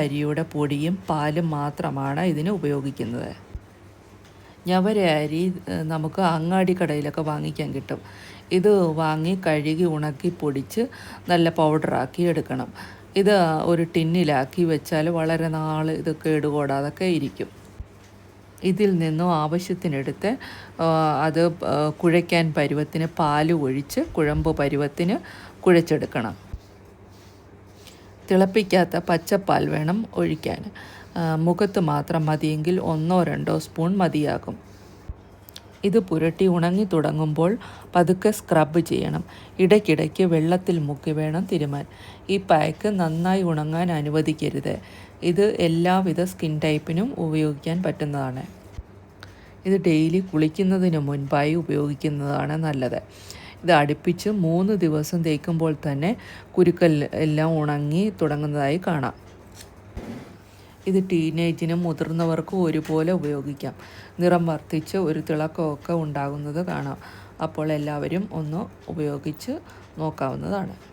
അരിയുടെ പൊടിയും പാലും മാത്രമാണ് ഇതിന് ഉപയോഗിക്കുന്നത്. ഞവര അരി നമുക്ക് അങ്ങാടി കടയിലൊക്കെ വാങ്ങിക്കാൻ കിട്ടും. ഇത് വാങ്ങി കഴുകി ഉണക്കി പൊടിച്ച് നല്ല പൗഡറാക്കി എടുക്കണം. ഇത് ഒരു ടിന്നിലാക്കി വെച്ചാൽ വളരെ നാൾ ഇത് കേടുകൂടാതൊക്കെ ഇരിക്കും. ഇതിൽ നിന്നും ആവശ്യത്തിനെടുത്ത് അത് കുഴയ്ക്കാൻ പരുവത്തിന് പാൽ ഒഴിച്ച് കുഴമ്പ് പരുവത്തിന് കുഴച്ചെടുക്കണം. തിളപ്പിക്കാത്ത പച്ചപ്പാൽ വേണം ഒഴിക്കാൻ. മുഖത്ത് മാത്രം മതിയെങ്കിൽ ഒന്നോ രണ്ടോ സ്പൂൺ മതിയാകും. ഇത് പുരട്ടി ഉണങ്ങി തുടങ്ങുമ്പോൾ പതുക്കെ സ്ക്രബ് ചെയ്യണം. ഇടയ്ക്കിടയ്ക്ക് വെള്ളത്തിൽ മുക്കി വേണം തിരുമാൻ. ഈ പായ്ക്ക് നന്നായി ഉണങ്ങാൻ അനുവദിക്കരുത്. ഇത് എല്ലാവിധ സ്കിൻ ടൈപ്പിനും ഉപയോഗിക്കാൻ പറ്റുന്നതാണ്. ഇത് ഡെയിലി കുളിക്കുന്നതിന് മുൻപായി ഉപയോഗിക്കുന്നതാണ് നല്ലത്. ഇത് അടുപ്പിച്ച് മൂന്ന് ദിവസം തേക്കുമ്പോൾ തന്നെ കുരുക്കൽ എല്ലാം ഉണങ്ങി തുടങ്ങുന്നതായി കാണാം. ഇത് ടീനേജിനും മുതിർന്നവർക്കും ഒരുപോലെ ഉപയോഗിക്കാം. നിറം വർദ്ധിച്ച് ഒരു തിളക്കമൊക്കെ ഉണ്ടാകുന്നത് കാണാം. അപ്പോൾ എല്ലാവരും ഒന്ന് ഉപയോഗിച്ച് നോക്കാവുന്നതാണ്.